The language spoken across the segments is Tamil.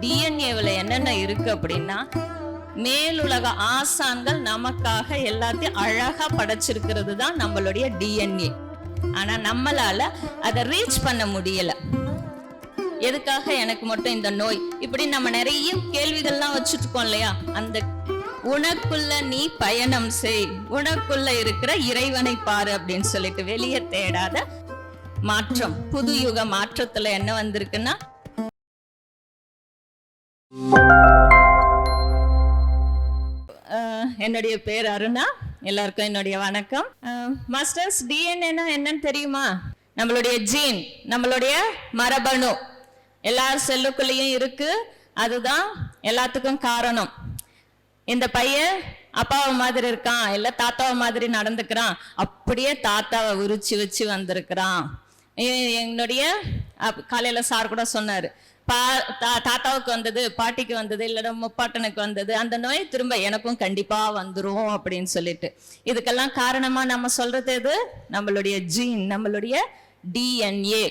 டிஎன்ஏவில் என்னென்ன இருக்கு அப்படின்னா மேலுலக ஆசான்கள் நமக்காக எல்லாத்தையும் அழகா படைச்சிருக்கிறது தான் நம்மளுடைய டிஎன்ஏ ஆனா நம்மளால அதை ரீச் பண்ண முடியல. எதுக்காக எனக்கு மட்டும் இந்த நோய்? இப்படி நம்ம நிறைய கேள்விகள்லாம் வச்சுட்டு இருக்கோம் இல்லையா? அந்த உனக்குள்ள நீ பயணம் செய். உனக்குள்ள இருக்கிற இறைவனை பாரு அப்படின்னு சொல்லிட்டு வெளியே தேடாத மாற்றம். புது யுக மாற்றத்துல என்ன வந்திருக்குன்னா என்னுடைய பேர் அருணா. எல்லாருக்கும் என்னுடைய வணக்கம். மாஸ்டர்ஸ் டிஎன்ஏனா என்னன்னு தெரியுமா? நம்மளுடைய ஜீன் நம்மளுடைய மரபணு. எல்லா செல்லுக்குள்ளேயும் இருக்கு. அதுதான் எல்லாத்துக்கும் காரணம். இந்த பையன் அப்பாவை மாதிரி இருக்கான் இல்லை தாத்தாவை மாதிரி நடந்துக்கிறான். அப்படியே தாத்தாவை உரிச்சு வச்சு வந்திருக்கிறான். என்னுடைய காலையில் சார் கூட சொன்னார். பா தா- தாத்தாவுக்கு வந்தது பாட்டிக்கு வந்தது இல்லைன்னா முப்பாட்டனுக்கு வந்தது அந்த நோய் திரும்ப எனக்கும் கண்டிப்பா வந்துடும் அப்படின்னு சொல்லிட்டு. இதுக்கெல்லாம் காரணமா நம்ம சொல்றது எது? நம்மளுடைய ஜீன் நம்மளுடைய டிஎன்ஏ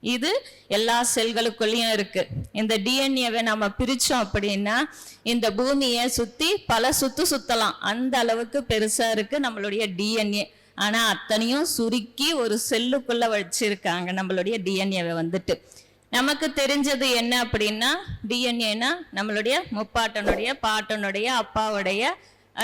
இது எல்லா செல்களுக்குள்ளேயும் இருக்கு. இந்த டிஎன்ஏவை நம்ம பிரிச்சோம் அப்படின்னா இந்த பூமியை சுத்தி பல சுத்து சுத்தலாம். அந்த அளவுக்கு பெருசா இருக்கு நம்மளுடைய டிஎன்ஏ ஆனா அத்தனையும் சுருக்கி ஒரு செல்லுக்குள்ள வச்சிருக்காங்க நம்மளுடைய டிஎன்ஏவை வந்துட்டு. நமக்கு தெரிஞ்சது என்ன அப்படின்னா டிஎன்ஏனா நம்மளுடைய முப்பாட்டனுடைய பாட்டனுடைய அப்பாவுடைய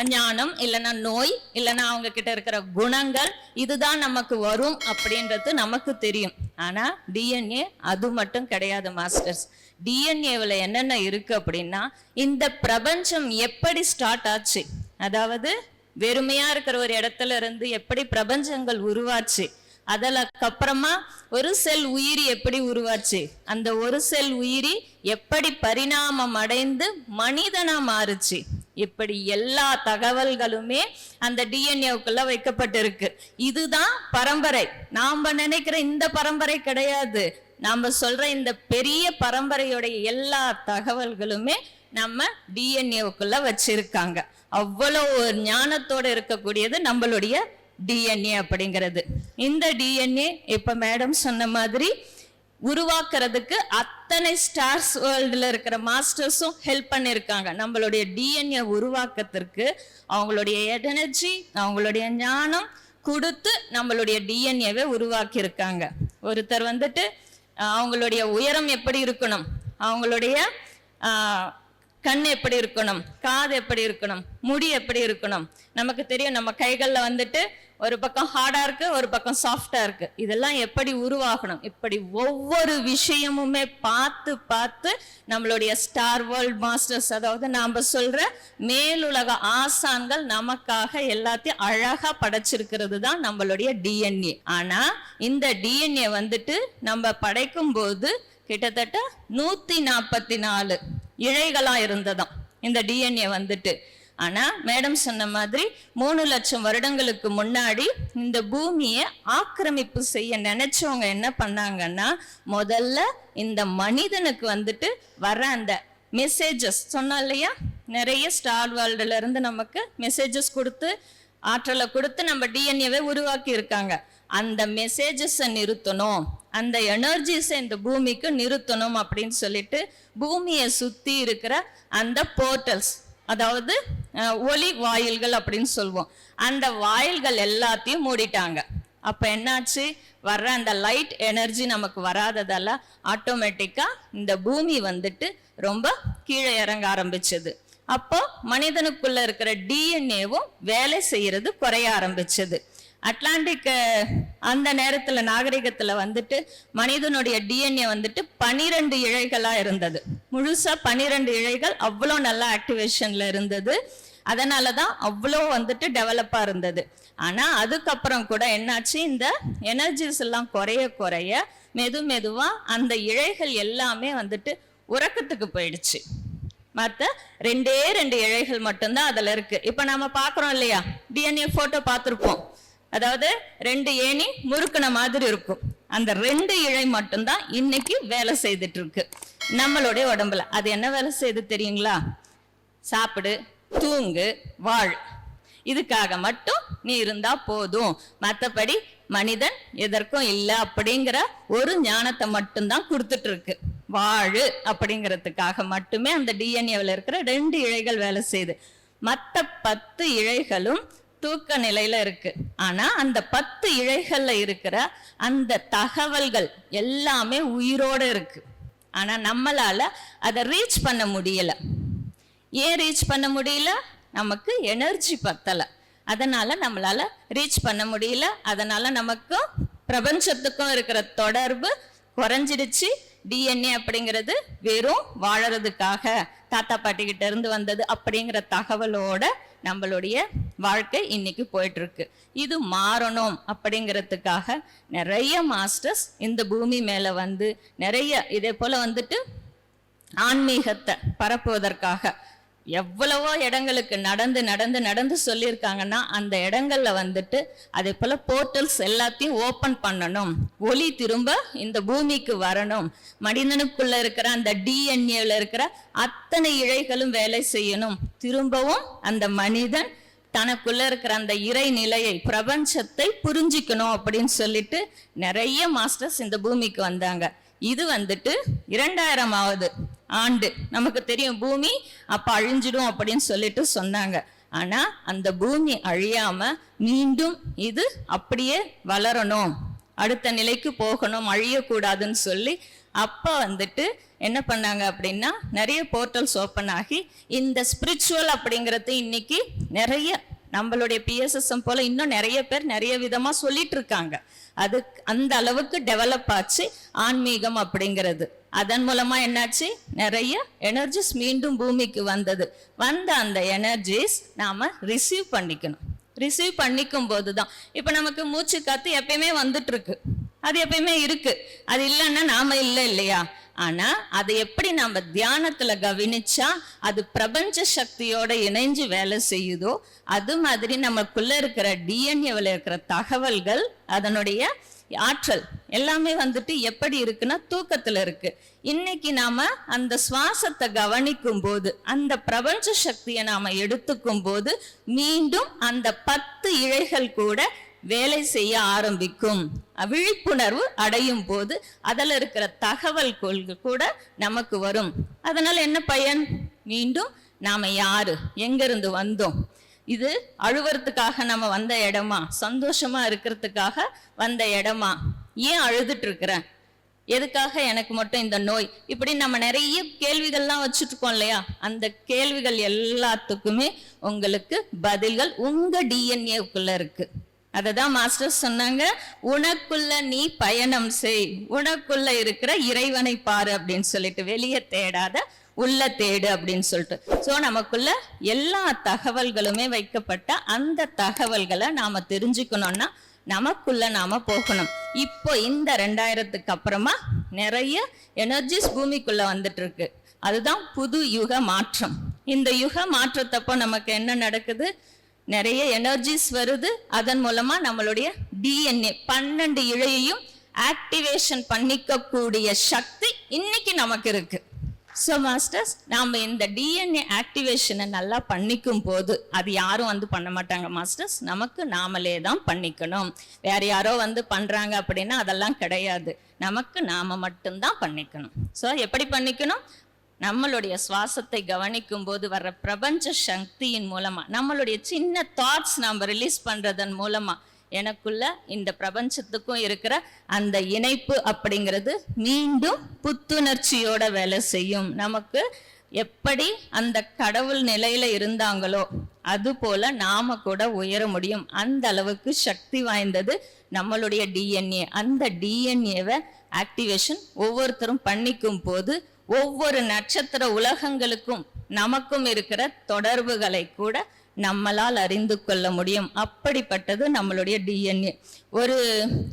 ஞானம் இல்லைன்னா நோய் இல்லைன்னா அவங்க கிட்ட இருக்கிற குணங்கள் இதுதான் நமக்கு வரும் அப்படின்றது நமக்கு தெரியும். ஆனா டிஎன்ஏ அது மட்டும் கிடையாது மாஸ்டர்ஸ் டிஎன்ஏவில் என்னென்ன இருக்கு அப்படின்னா இந்த பிரபஞ்சம் எப்படி ஸ்டார்ட் ஆச்சு? அதாவது வெறுமையா இருக்கிற ஒரு இடத்துல இருந்து எப்படி பிரபஞ்சங்கள் உருவாச்சு? அதற்கப்புறமா ஒரு செல் உயிரி எப்படி உருவாச்சு? அந்த ஒரு செல் உயிரி எப்படி பரிணாமம் அடைந்து மனிதனா மாறுச்சு? இப்படி எல்லா தகவல்களுமே அந்த டிஎன்ஏவுக்குள்ள வைக்கப்பட்டிருக்கு. இதுதான் பரம்பரை. நாம நினைக்கிற இந்த பரம்பரை கிடையாது. நாம சொல்ற இந்த பெரிய பரம்பரையுடைய எல்லா தகவல்களுமே நம்ம டிஎன்ஏவுக்குள்ள வச்சிருக்காங்க. அவ்வளோ ஒரு ஞானத்தோட இருக்கக்கூடியது நம்மளுடைய டிஎன்ஏ அப்படிங்கிறது. இந்த டிஎன்ஏ இப்ப மேடம் சொன்ன மாதிரி உருவாக்குறதுக்கு அத்தனை ஸ்டார்ஸ் வேர்ல்டில் இருக்கிற மாஸ்டர்ஸும் ஹெல்ப் பண்ணியிருக்காங்க. நம்மளுடைய டிஎன்ஏ உருவாக்கத்திற்கு அவங்களுடைய எனர்ஜி அவங்களுடைய ஞானம் கொடுத்து நம்மளுடைய டிஎன்ஏவை உருவாக்கியிருக்காங்க. ஒருத்தர் வந்துட்டு அவங்களுடைய உயரம் எப்படி இருக்கணும்? அவங்களுடைய கண் எப்படி இருக்கணும்? காது எப்படி இருக்கணும்? முடி எப்படி இருக்கணும்? நமக்கு தெரியும் நம்ம கைகளில் வந்துட்டு ஒரு பக்கம் ஹார்டா இருக்கு ஒரு பக்கம் சாஃப்டா இருக்கு. இதெல்லாம் எப்படி உருவாகணும்? இப்படி ஒவ்வொரு விஷயமுமே பார்த்து பார்த்து நம்மளுடைய ஸ்டார் வேர்ல்ட் மாஸ்டர்ஸ் அதாவது நாம சொல்ற மேலுலக ஆசான்கள் நமக்காக எல்லாத்தையும் அழகா படைச்சிருக்கிறது தான் நம்மளுடைய டிஎன்ஏ ஆனா இந்த டிஎன்ஏ வந்துட்டு நம்ம படைக்கும் போது கிட்டத்தட்ட நூத்தி நாற்பத்தி நாலு இழைகளா இருந்ததாம். இந்த டிஎன்ஏ வந்துட்டு. ஆனால் மேடம் சொன்ன மாதிரி மூணு லட்சம் வருடங்களுக்கு முன்னாடி இந்த பூமியை ஆக்கிரமிப்பு செய்ய நினைச்சவங்க என்ன பண்ணாங்கன்னா முதல்ல இந்த மனிதனுக்கு வந்துட்டு வர அந்த மெசேஜஸ் சொன்னோம் இல்லையா? நிறைய ஸ்டார் வேர்ல்டுல இருந்து நமக்கு மெசேஜஸ் கொடுத்து ஆற்றலை கொடுத்து நம்ம டிஎன்ஏவை உருவாக்கி இருக்காங்க. அந்த மெசேஜஸை நிறுத்தணும். அந்த எனர்ஜிஸை இந்த பூமிக்கு நிறுத்தணும் அப்படின்னு சொல்லிட்டு பூமியை சுற்றி இருக்கிற அந்த போர்ட்டல்ஸ் அதாவது ஒலி ஒளி வாயில்கள் அப்படின்னு சொல்லுவோம் அந்த வாயில்கள் எல்லாத்தையும் மூடிட்டாங்க. அப்போ என்னாச்சு? வர்ற அந்த லைட் எனர்ஜி நமக்கு வராததால ஆட்டோமேட்டிக்காக இந்த பூமி வந்துட்டு ரொம்ப கீழே இறங்க ஆரம்பிச்சது. அப்போ மனிதனுக்குள்ள இருக்கிற டிஎன்ஏவும் வேலை செய்யறது குறைய ஆரம்பிச்சது. அட்லாண்டிக் அந்த நேரத்தில் நாகரிகத்தில் வந்துட்டு மனிதனுடைய டிஎன்ஏ வந்துட்டு பனிரெண்டு இழைகளாக இருந்தது. முழுசாக பனிரெண்டு இழைகள் அவ்வளோ நல்ல ஆக்டிவேஷனில் இருந்தது. அதனால தான் அவ்வளோ வந்துட்டு டெவலப்பாக இருந்தது. ஆனால் அதுக்கப்புறம் கூட என்னாச்சு? இந்த எனர்ஜிஸ் எல்லாம் குறைய குறைய மெது மெதுவாக அந்த இழைகள் எல்லாமே வந்துட்டு உறக்கத்துக்கு போயிடுச்சு. மற்ற ரெண்டே ரெண்டு இழைகள் மட்டும்தான் அதில் இருக்குது இப்போ நம்ம பார்க்குறோம் இல்லையா? டிஎன்ஏ ஃபோட்டோ பார்த்துருப்போம். அதாவது ரெண்டு ஏணி முறுக்குன மாதிரி இருக்கும். அந்த ரெண்டு இழை மட்டும்தான் இன்னைக்கு வேலை செய்துட்டு இருக்கு நம்மளுடைய உடம்புல. அது என்ன வேலை செய்து தெரியுங்களா? சாப்பிடு தூங்கு வாழ். இதுக்காக மட்டும் நீ இருந்தா போதும். மற்றபடி மனிதன் எதற்கும் இல்லை அப்படிங்கிற ஒரு ஞானத்தை மட்டும்தான் கொடுத்துட்டு இருக்கு வாழு அப்படிங்கிறதுக்காக மட்டுமே அந்த டிஎன்ஏவில் இருக்கிற ரெண்டு இழைகள் வேலை செய்யுது மற்ற பத்து இழைகளும் தூக்க நிலையில இருக்கு. ஆனா அந்த பத்து இழைகள்ல இருக்கிற அந்த தகவல்கள் எல்லாமே உயிரோட இருக்கு. ஆனா நம்மளால அதை ரீச் பண்ண முடியல. ஏன் ரீச் பண்ண முடியல? நமக்கு எனர்ஜி பத்தல. அதனால நம்மளால ரீச் பண்ண முடியல. அதனால நமக்கும் பிரபஞ்சத்துக்கும் இருக்கிற தொடர்பு குறைஞ்சிடுச்சு. டிஎன்ஏ அப்படிங்கிறது வெறும் வாழறதுக்காக. தாத்தா பாட்டி கிட்ட இருந்து வந்தது அப்படிங்கிற தகவலோட நம்மளுடைய வாழ்க்கை இன்னைக்கு போயிட்டு இருக்கு இது மாறணும் அப்படிங்கிறதுக்காக நிறைய மாஸ்டர்ஸ் இந்த பூமி மேல வந்து நிறைய இதே போல வந்துட்டு ஆன்மீகத்தை பரப்புவதற்காக எவ்வளவோ இடங்களுக்கு நடந்து நடந்து நடந்து சொல்லியிருக்காங்கன்னா அந்த இடங்கள்ல வந்துட்டு அதே போல போர்ட்டல்ஸ் எல்லாத்தையும் ஓப்பன் பண்ணணும். ஒளி திரும்ப இந்த பூமிக்கு வரணும். மனிதனுக்குள்ள இருக்கிற அந்த டிஎன்ஏல இருக்கிற அத்தனை இழைகளும் வேலை செய்யணும். திரும்பவும் அந்த மனிதன் தனக்குள்ள இருக்கிற அந்த இறை நிலையை பிரபஞ்சத்தை புரிஞ்சிக்கணும் அப்படின்னு சொல்லிட்டு நிறைய மாஸ்டர்ஸ் இந்த பூமிக்கு வந்தாங்க. இது வந்துட்டு இரண்டாயிரமாவது ஆண்டு. நமக்கு தெரியும் பூமி அப்ப அழிஞ்சிடும் அப்படின்னு சொல்லிட்டு சொன்னாங்க. ஆனா அந்த பூமி அழியாம மீண்டும் இது அப்படியே வளரணும். அடுத்த நிலைக்கு போகணும் அழியக்கூடாதுன்னு சொல்லி அப்போ வந்துட்டு என்ன பண்ணாங்க அப்படின்னா நிறைய போர்ட்டல்ஸ் ஓப்பன் ஆகி இந்த ஸ்பிரிச்சுவல் அப்படிங்கிறது இன்னைக்கு நிறைய நம்மளுடைய பிஎஸ்எஸ்எம் போல இன்னும் நிறைய பேர் நிறைய விதமா சொல்லிட்டு இருக்காங்க அது அந்த அளவுக்கு டெவலப் ஆச்சு ஆன்மீகம் அப்படிங்கிறது. அதன் மூலமா என்னாச்சு? நிறைய எனர்ஜிஸ் மீண்டும் பூமிக்கு வந்தது. வந்த அந்த எனர்ஜிஸ் நாம ரிசீவ் பண்ணிக்கணும். ரிசீவ் பண்ணிக்கும் போதுதான். இப்ப நமக்கு மூச்சு காத்து எப்பயுமே வந்துட்டு இருக்கு அது எப்பயுமே இருக்கு. அது இல்லைன்னா நாம இல்லை இல்லையா? ஆனா அதை எப்படி நம்ம தியானத்துல கவனிச்சா அது பிரபஞ்ச சக்தியோட இணைஞ்சு வேலை செய்யுதோ அது மாதிரி நமக்குள்ள இருக்கிற டிஎன்ஏவில் இருக்கிற தகவல்கள் அதனுடைய ஆற்றல் எல்லாமே வந்துட்டு எப்படி இருக்குன்னா தூக்கத்துல இருக்கு. இன்னைக்கு நாம அந்த சுவாசத்தை கவனிக்கும் போது அந்த பிரபஞ்ச சக்தியை நாம எடுத்துக்கும் போது மீண்டும் அந்த பத்து இழைகள் கூட வேலை செய்ய ஆரம்பிக்கும். விழிப்புணர்வு அடையும் போது அதில் இருக்கிற தகவல் கொள்கை கூட நமக்கு வரும். அதனால் என்ன பயன்? மீண்டும் நாம் யாரு? எங்கிருந்து வந்தோம்? இது அழுவறதுக்காக நம்ம வந்த இடமா? சந்தோஷமா இருக்கிறதுக்காக வந்த இடமா? ஏன் அழுதுட்டு இருக்கிறேன் எதுக்காக எனக்கு மட்டும் இந்த நோய்? இப்படி நம்ம நிறைய கேள்விகள்லாம் வச்சுட்டு இருக்கோம் இல்லையா? அந்த கேள்விகள் எல்லாத்துக்குமே உங்களுக்கு பதில்கள் உங்க டிஎன்ஏக்குள்ள இருக்கு. அதை தான் மாஸ்டர் சொன்னாங்க உனக்குள்ள நீ பயணம் செய். உனக்குள்ள இருக்கிற இறைவனை பாரு அப்படின்னு சொல்லிட்டு வெளியே தேடாத உள்ள தேடு அப்படின்னு சொல்லிட்டு. ஸோ நமக்குள்ள எல்லா தகவல்களுமே வைக்கப்பட்ட அந்த தகவல்களை நாம தெரிஞ்சுக்கணும்னா நமக்குள்ள நாம போகணும். இப்போ இந்த ரெண்டாயிரத்துக்கு அப்புறமா நிறைய எனர்ஜிஸ் பூமிக்குள்ள வந்துட்டு இருக்கு அதுதான் புது யுக மாற்றம். இந்த யுக மாற்றத்தப்போ நமக்கு என்ன நடக்குது? நிறைய எனர்ஜிஸ் வருது. அதன் மூலமா நம்மளுடைய டிஎன்ஏ பன்னெண்டு இழையையும் ஆக்டிவேஷன் பண்ணிக்கக்கூடிய சக்தி இன்னைக்கு நமக்கு இருக்கு. ஸோ மாஸ்டர்ஸ் நாம் இந்த டிஎன்ஏ ஆக்டிவேஷனை நல்லா பண்ணிக்கும் போது அது யாரும் வந்து பண்ண மாட்டாங்க மாஸ்டர்ஸ் நமக்கு நாமளே தான் பண்ணிக்கணும். வேற யாரோ வந்து பண்ணுறாங்க அப்படின்னா அதெல்லாம் கிடையாது. நமக்கு நாம மட்டும்தான் பண்ணிக்கணும். ஸோ எப்படி பண்ணிக்கணும்? நம்மளுடைய சுவாசத்தை கவனிக்கும் போது வர்ற பிரபஞ்ச சக்தியின் மூலமா நம்மளுடைய சின்ன தாட்ஸ் நம்ம ரிலீஸ் பண்றதன் மூலமா எனக்குள்ள இந்த பிரபஞ்சத்துக்கும் இருக்கிற அந்த இணைப்பு அப்படிங்கிறது மீண்டும் புத்துணர்ச்சியோட வேலை செய்யும். நமக்கு எப்படி அந்த கடவுள் நிலையில இருந்தாங்களோ அது போல நாம கூட உயர முடியும். அந்த அளவுக்கு சக்தி வாய்ந்தது நம்மளுடைய டிஎன்ஏ அந்த டிஎன்ஏவை ஆக்டிவேஷன் ஒவ்வொருத்தரும் பண்ணிக்கும் போது ஒவ்வொரு நட்சத்திர உலகங்களுக்கும் நமக்கும் இருக்கிற தொடர்புகளை கூட நம்மளால் அறிந்து கொள்ள முடியும். அப்படிப்பட்டது நம்மளுடைய டிஎன்ஏ ஒரு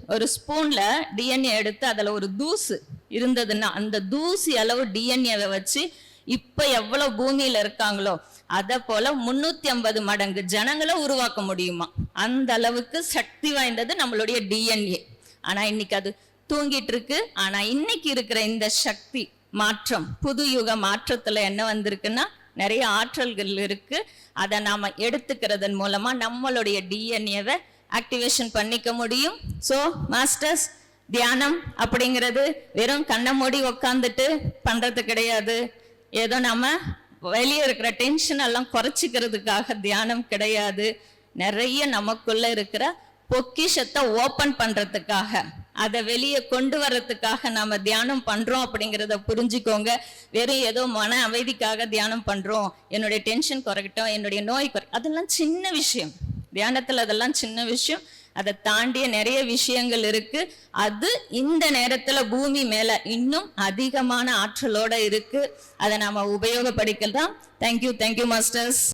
ஒரு ஸ்பூன்ல டிஎன்ஏ எடுத்து அதில் ஒரு தூசு இருந்ததுன்னா அந்த தூசி அளவு டிஎன்ஏவை வச்சு இப்போ எவ்வளோ பூமியில் இருக்காங்களோ அதை போல முன்னூத்தி ஐம்பது மடங்கு ஜனங்களை உருவாக்க முடியுமா? அந்த அளவுக்கு சக்தி வாய்ந்தது நம்மளுடைய டிஎன்ஏ ஆனால் இன்னைக்கு அது தூங்கிட்டு இருக்கு. ஆனால் இன்னைக்கு இருக்கிற இந்த சக்தி மாற்றம் புது யுக மாற்றத்துல என்ன வந்திருக்குன்னா நிறைய ஆற்றல்கள் இருக்கு. அதை நாம எடுத்துக்கிறதன் மூலமா நம்மளுடைய டிஎன்ஏவை ஆக்டிவேஷன் பண்ணிக்க முடியும். ஸோ மாஸ்டர்ஸ் தியானம் அப்படிங்கிறது வெறும் கண்ணை மூடி உக்காந்துட்டு பண்றது கிடையாது. ஏதோ நம்ம வெளியே இருக்கிற டென்ஷன் எல்லாம் குறைச்சிக்கிறதுக்காக தியானம் கிடையாது. நிறைய நமக்குள்ள இருக்கிற பொக்கிஷத்தை ஓப்பன் பண்றதுக்காக. அதை வெளியே கொண்டு வர்றதுக்காக நாம தியானம் பண்றோம் அப்படிங்கிறத புரிஞ்சுக்கோங்க. வெறும் ஏதோ மன அமைதிக்காக தியானம் பண்றோம். என்னுடைய டென்ஷன் குறைக்கட்டும் என்னுடைய நோய் குறை அதெல்லாம் சின்ன விஷயம். தியானத்துல அதெல்லாம் சின்ன விஷயம். அதை தாண்டிய நிறைய விஷயங்கள் இருக்கு. அது இந்த நேரத்துல பூமி மேல இன்னும் அதிகமான ஆற்றலோட இருக்கு. அதை நாம உபயோகப்படுத்தலாம். Thank you thank you masters